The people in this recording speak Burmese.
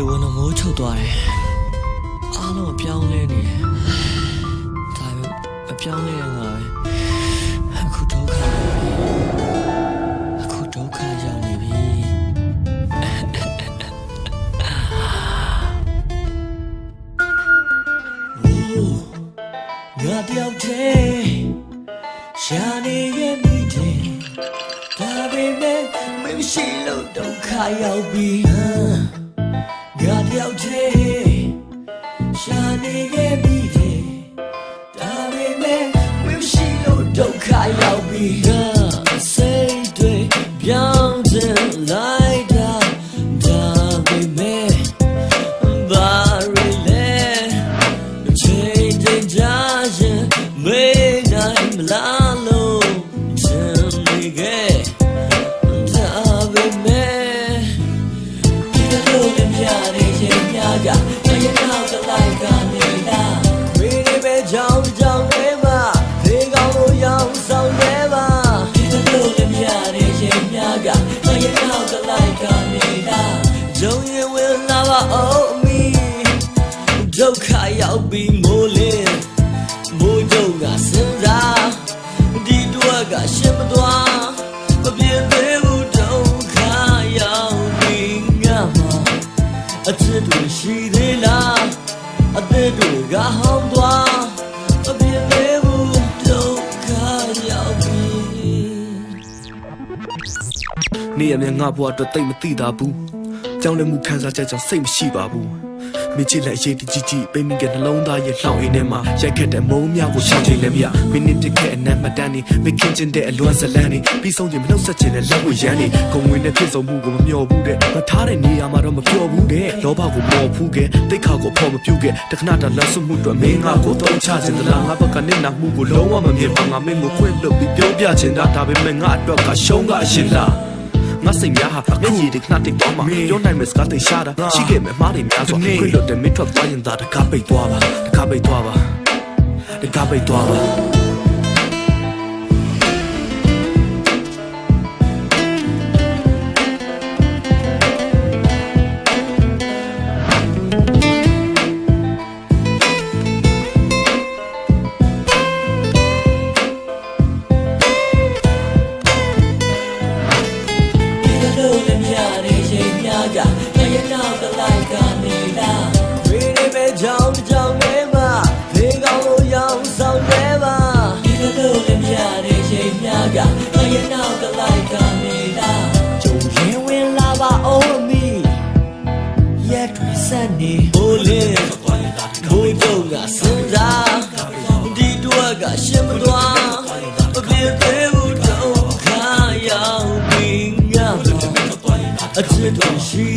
ထုတ်သွားတယ်အားလုံးအပြောင်းလဲနေတယ်ဒါပေမဲ့အပြောင်းလဲရငါပဲအခုဒုက္ခအခုဒုက္ခရောက်နေပြီငါတယောက်တည်းရှာနေရဲ့မိတယ်ဒါပေမဲ့မင်းမရှိလို့ဒုက္ခရောက်ပြီ ငါတယောက်တည်းရှာနေရဲ့မိတယ်ဒါပေမဲ့မင်းမရှိလို့ဒုက္ခရောက်ပြီဒါစိတ်တွေပြောင်းချင်လိုက်တာဒါပေမဲ့ဘာရီလဲချိန်ချိန်ကြာရင်မေးနိုင်မလားလို့ချင်နေခဲ့ဒါပေမဲ့ လင်းမိုးကြုံကစဉ်းစားဒီတော့ကရှင်းမသွားမပြင်းသေးဘူးဒုက္ခရောက်ပြီးငါမှာအချစ်တွေရှိသေးလားအသက်တွေကဟောင်းသွားမပြင်းသေးဘူးဒုက္ခရောက်ပြီးနေရမြငါဘွားအတွက်တိတ်မသိတာဘူးကြောင်းလည်းမှုခံစားချက်ကြောင့်စိတ်မရှိပါဘူး မင်းချစ်လိုက်ရေးတကြီးကြီးပိမ့်မိကနှလုံးသားရဲ့လှောင်အိမ်ထဲမှာရိုက်ခတ်တဲ့မုံများကိုရှောင်ချိန်လည်းမရမင်းနစ်ပြခဲ့အနမ်းမတန်းနေမခင်ကျင်တဲ့အလွမ်းဇလန်းနေပြီးဆုံးခြင်းမနှုတ်ဆက်ခြင်းနဲ့လက်ဝဲရမ်းနေဂုံဝင်တဲ့ဖြစ်ဆုံးမှုကိုမမျှော်ဘူးတဲ့မထားတဲ့နေရာမှာတော့မပြောဘူးတဲ့လောဘကိုပေါ်ဖူးခဲ့တိတ်ခါကိုဖော်မပြုတ်ခဲ့တခဏတာလက်စွပ်မှုအတွက်မင်းငါကိုတော့ချခြင်းတလားငါဘက်ကနေနာမှုကိုလုံးဝမမြင်ပါငါမင်းကိုခွင့်လွတ်ပြီးပြောပြခြင်းဒါဒါပေမဲ့ငါအတွက်ကရှုံးကအရှင်လား ငါစိတ်များဟာမျက်ရည်တွေခဏတိတ်သွားမှာပြောနိုင်မယ်စကားသိရှားတာရှိခဲ့မယ်မှားတယ်များစွာခွေလွတ်တဲ့မင်းထွက်သွားရင်သာတကားပိတ်သွားပါတကားပိတ်သွားပါတကားပိတ်သွားပါ လိုလည်းမြနေချိန်များကတရနောက်တလိုက်ကနေလားခွေးနေပဲကြောင်ကြောင်နေမှာဖေးကောင်းလို့ရောင်ဆောင်နေပါဒီလိုလည်းမြနေချိန်များကတရနောက်တလိုက်ကနေလားကြုံရင်ဝင်လာပါအောင်မီရက်တွေဆက်နေဘိုးလင်းဘိုးကြုံကစဉ်းစား 这场面。